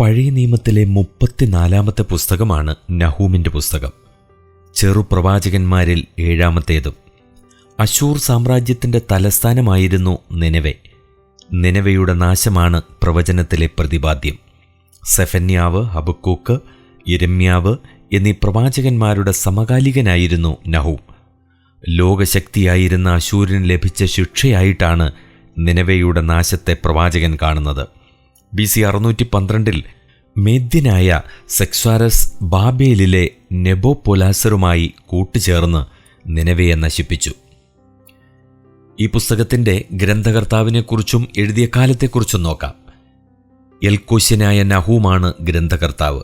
പഴയ നിയമത്തിലെ മുപ്പത്തിനാലാമത്തെ പുസ്തകമാണ് നഹൂമിന്റെ പുസ്തകം. ചെറുപ്രവാചകന്മാരിൽ ഏഴാമത്തേതും. അശൂർ സാമ്രാജ്യത്തിന്റെ തലസ്ഥാനമായിരുന്നു നിനവെ. നിനവയുടെ നാശമാണ് പ്രവചനത്തിലെ പ്രതിപാദ്യം. സെഫന്യാവ് ഹബക്കൂക്ക് ഇരമ്യാവ് എന്നീ പ്രവാചകന്മാരുടെ സമകാലികനായിരുന്നു നഹൂം. ലോകശക്തിയായിരുന്ന അശൂരിന് ലഭിച്ച ശിക്ഷയായിട്ടാണ് നിനവയുടെ നാശത്തെ പ്രവാചകൻ കാണുന്നത്. ബി സി അറുന്നൂറ്റി പന്ത്രണ്ടിൽ മേദ്യനായ സെക്സാരസ് ബാബേലിലെ നെബോപൊലാസറുമായി കൂട്ടുചേർന്ന് നിനവയെ നശിപ്പിച്ചു. ഈ പുസ്തകത്തിന്റെ ഗ്രന്ഥകർത്താവിനെക്കുറിച്ചും എഴുതിയ കാലത്തെക്കുറിച്ചും നോക്കാം. എൽക്കോശ്യനായ നഹൂമാണ് ഗ്രന്ഥകർത്താവ്.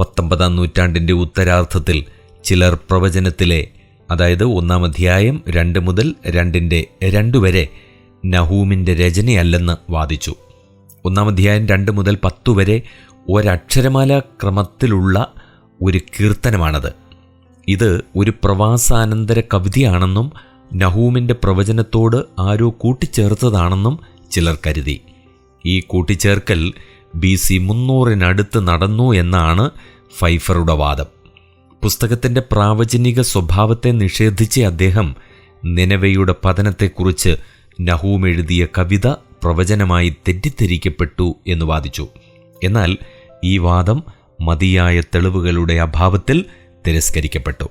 പത്തൊമ്പതാം നൂറ്റാണ്ടിന്റെ ഉത്തരാർത്ഥത്തിൽ ചിലർ പ്രവചനത്തിലെ അതായത് ഒന്നാം അധ്യായം രണ്ട് മുതൽ രണ്ടിന്റെ രണ്ടു വരെ നഹൂമിന്റെ രചനയല്ലെന്ന് വാദിച്ചു. ഒന്നാം അധ്യായം രണ്ട് മുതൽ പത്തു വരെ ഒരക്ഷരമാല ക്രമത്തിലുള്ള ഒരു കീർത്തനമാണത്. ഇത് ഒരു പ്രവാസാനന്തര കവിതയാണെന്നും നഹൂമിന്റെ പ്രവചനത്തോട് ആരോ കൂട്ടിച്ചേർത്തതാണെന്നും ചിലർ കരുതി. ഈ കൂട്ടിച്ചേർക്കൽ ബി സി മുന്നൂറിനടുത്ത് നടന്നു എന്നാണ് ഫൈഫറുടെ വാദം. പുസ്തകത്തിന്റെ പ്രാവചനിക സ്വഭാവത്തെ നിഷേധിച്ച അദ്ദേഹം നിനവയുടെ പതനത്തെക്കുറിച്ച് നഹൂം എഴുതിയ കവിത പ്രവചനമായി തെറ്റിദ്ധരിക്കപ്പെട്ടു എന്ന് വാദിച്ചു. എന്നാൽ ഈ വാദം മതിയായ തെളിവുകളുടെ അഭാവത്തിൽ തിരസ്കരിക്കപ്പെട്ടു.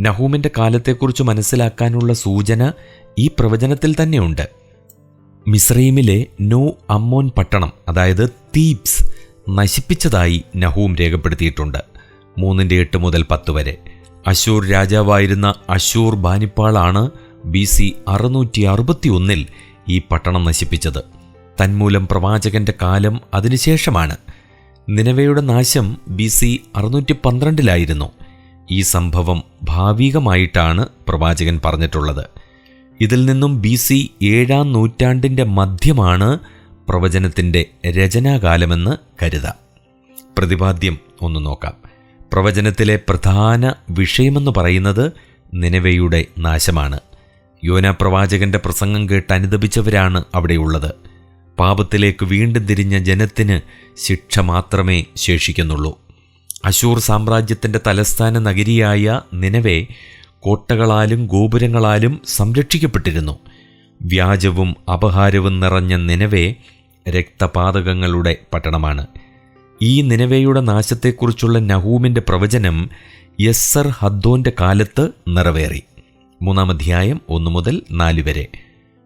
നഹൂമിന്റെ കാലത്തെക്കുറിച്ച് മനസ്സിലാക്കാനുള്ള സൂചന ഈ പ്രവചനത്തിൽ തന്നെയുണ്ട്. മിസ്രൈമിലെ നോ അമ്മോൻ പട്ടണം അതായത് തീപ്സ് നശിപ്പിച്ചതായി നഹൂം രേഖപ്പെടുത്തിയിട്ടുണ്ട്. മൂന്നിന്റെ എട്ട് മുതൽ പത്ത് വരെ. അശൂർ രാജാവായിരുന്ന അശൂർ ബാനിപ്പാളാണ് ബി സി അറുന്നൂറ്റി അറുപത്തി ഒന്നിൽ ഈ പട്ടണം നശിപ്പിച്ചത്. തന്മൂലം പ്രവാചകന്റെ കാലം അതിനുശേഷമാണ്. നിലവയുടെ നാശം ബി സി അറുന്നൂറ്റി പന്ത്രണ്ടിലായിരുന്നു ഈ സംഭവം ഭാവികമായിട്ടാണ് പ്രവാചകൻ പറഞ്ഞിട്ടുള്ളത്. ഇതിൽ നിന്നും ബി സി ഏഴാം നൂറ്റാണ്ടിന്റെ മധ്യമാണ് പ്രവചനത്തിന്റെ രചനാകാലമെന്ന് കരുതാം. പ്രതിപാദ്യം ഒന്ന് നോക്കാം. പ്രവചനത്തിലെ പ്രധാന വിഷയമെന്ന് പറയുന്നത് നിലവയുടെ നാശമാണ്. യോന പ്രവാചകന്റെ പ്രസംഗം കേട്ട് അനുദപിച്ചവരാണ് അവിടെയുള്ളത്. പാപത്തിലേക്ക് വീണ്ടും തിരിഞ്ഞ ജനത്തിന് ശിക്ഷ മാത്രമേ ശേഷിക്കുന്നുള്ളൂ. അശൂർ സാമ്രാജ്യത്തിന്റെ തലസ്ഥാന നഗരിയായ നിനവെ കോട്ടകളാലും ഗോപുരങ്ങളാലും സംരക്ഷിക്കപ്പെട്ടിരുന്നു. വ്യാജവും അപഹാരവും നിറഞ്ഞ നിനവെ രക്തപാതകങ്ങളുടെ പട്ടണമാണ്. ഈ നിനവയുടെ നാശത്തെക്കുറിച്ചുള്ള നഹൂമിന്റെ പ്രവചനം യസ്സർ ഹദ്ദോന്റെ കാലത്ത് നിറവേറി. മൂന്നാം അധ്യായം ഒന്നു മുതൽ നാല് വരെ.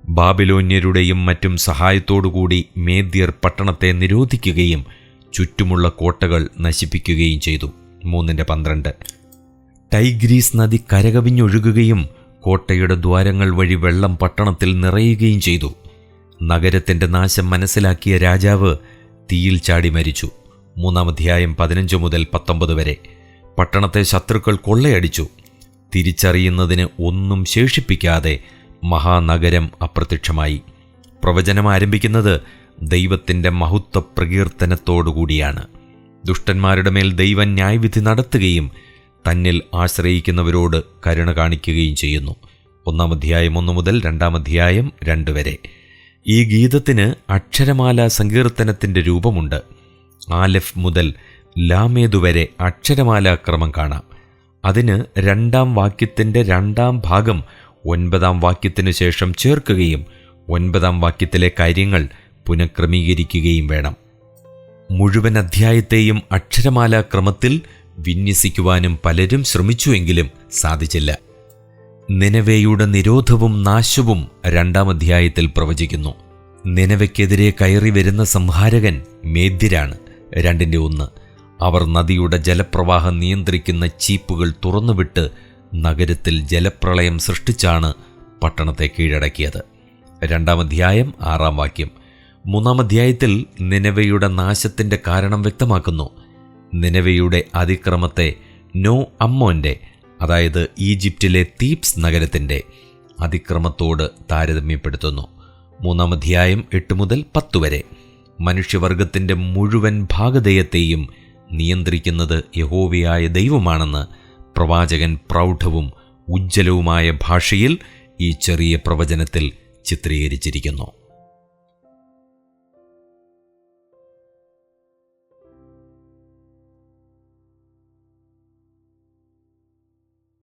ബാബിലോന്യരുടെയും മറ്റും സഹായത്തോടുകൂടി മേദ്യർ പട്ടണത്തെ നിരോധിക്കുകയും ചുറ്റുമുള്ള കോട്ടകൾ നശിപ്പിക്കുകയും ചെയ്തു. മൂന്നിന്റെ പന്ത്രണ്ട്. ടൈഗ്രീസ് നദി കരകവിഞ്ഞൊഴുകുകയും കോട്ടയുടെ ദ്വാരങ്ങൾ വഴി വെള്ളം പട്ടണത്തിൽ നിറയുകയും ചെയ്തു. നഗരത്തിന്റെ നാശം മനസ്സിലാക്കിയ രാജാവ് തീയിൽ ചാടി മരിച്ചു. മൂന്നാം അധ്യായം പതിനഞ്ച് മുതൽ പത്തൊമ്പത് വരെ. പട്ടണത്തെ ശത്രുക്കൾ കൊള്ളയടിച്ചു. തിരിച്ചറിയുന്നതിന് ഒന്നും ശേഷിപ്പിക്കാതെ മഹാനഗരം അപ്രത്യക്ഷമായി. പ്രവചനം ആരംഭിക്കുന്നത് ദൈവത്തിന്റെ മഹത്വ പ്രകീർത്തനത്തോടുകൂടിയാണ് ദുഷ്ടന്മാരുടെ മേൽ ദൈവം ന്യായവിധി നടത്തുകയും തന്നിൽ ആശ്രയിക്കുന്നവരോട് കരുണ കാണിക്കുകയും ചെയ്യുന്നു. ഒന്നാം അധ്യായം ഒന്ന് മുതൽ രണ്ടാം അധ്യായം രണ്ട് വരെ. ഈ ഗീതത്തിന് അക്ഷരമാല സങ്കീർത്തനത്തിന്റെ രൂപമുണ്ട്. ആലഫ് മുതൽ ലാമേതു വരെ അക്ഷരമാലാക്രമം കാണാം. അതിന് രണ്ടാം വാക്യത്തിന്റെ രണ്ടാം ഭാഗം ഒൻപതാം വാക്യത്തിനു ശേഷം ചേർക്കുകയും ഒൻപതാം വാക്യത്തിലെ കാര്യങ്ങൾ പുനഃക്രമീകരിക്കുകയും വേണം. മുഴുവൻ അധ്യായത്തെയും അക്ഷരമാലാക്രമത്തിൽ വിന്യസിക്കുവാനും പലരും ശ്രമിച്ചുവെങ്കിലും സാധിച്ചില്ല. നിനവേയുടെ നിരോധവും നാശവും രണ്ടാം അധ്യായത്തിൽ പ്രവചിക്കുന്നു. നിനവയ്ക്കെതിരെ കയറി വരുന്ന സംഹാരകൻ മേദ്യരാണ്. രണ്ടിന്റെ ഒന്ന്. അവർ നദിയുടെ ജലപ്രവാഹം നിയന്ത്രിക്കുന്ന ചീപ്പുകൾ തുറന്നുവിട്ട് നഗരത്തിൽ ജലപ്രളയം സൃഷ്ടിച്ചാണ് പട്ടണത്തെ കീഴടക്കിയത്. രണ്ടാം അധ്യായം ആറാം വാക്യം. മൂന്നാം അധ്യായത്തിൽ നിനവയുടെ നാശത്തിന്റെ കാരണം വ്യക്തമാക്കുന്നു. നിനവയുടെ അതിക്രമത്തെ നോ അമ്മോന്റെ അതായത് ഈജിപ്റ്റിലെ തീപ്സ് നഗരത്തിന്റെ അതിക്രമത്തോട് താരതമ്യപ്പെടുത്തുന്നു. മൂന്നാം അധ്യായം എട്ട് മുതൽ പത്ത് വരെ. മനുഷ്യവർഗത്തിന്റെ മുഴുവൻ ഭാഗധേയത്തെയും നിയന്ത്രിക്കുന്നത് യഹോവയായ ദൈവമാണെന്ന് പ്രവാചകൻ പ്രൗഢവും ഉജ്ജ്വലവുമായ ഭാഷയിൽ ഈ ചെറിയ പ്രവചനത്തിൽ ചിത്രീകരിച്ചിരിക്കുന്നു.